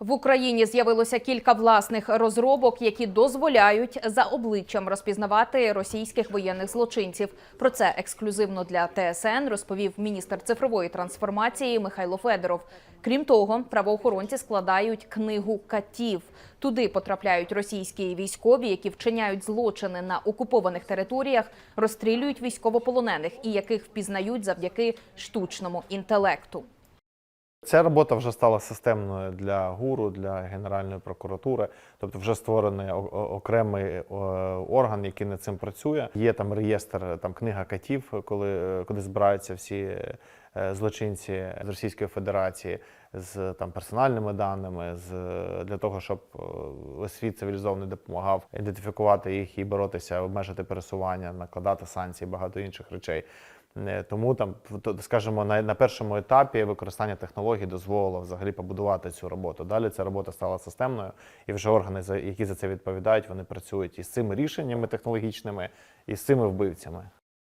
В Україні з'явилося кілька власних розробок, які дозволяють за обличчям розпізнавати російських воєнних злочинців. Про це ексклюзивно для ТСН розповів міністр цифрової трансформації Михайло Федоров. Крім того, правоохоронці складають книгу катів. Туди потрапляють російські військові, які вчиняють злочини на окупованих територіях, розстрілюють військовополонених і яких впізнають завдяки штучному інтелекту. Ця робота вже стала системною для ГУРу, для Генеральної прокуратури, тобто вже створений окремий е, орган, який над цим працює. Є там реєстр, там книга катів, коли, е, куди збираються всі е, злочинці з Російської Федерації з там персональними даними, з для того, щоб е, світ цивілізований допомагав ідентифікувати їх і боротися, обмежити пересування, накладати санкції, багато інших речей. Е, Тому там, скажімо, на, на першому етапі використання технологій дозволило взагалі побудувати цю роботу. Далі ця робота стала системною, і вже органи, які за це відповідають, вони працюють із цими рішеннями технологічними, і з цими вбивцями.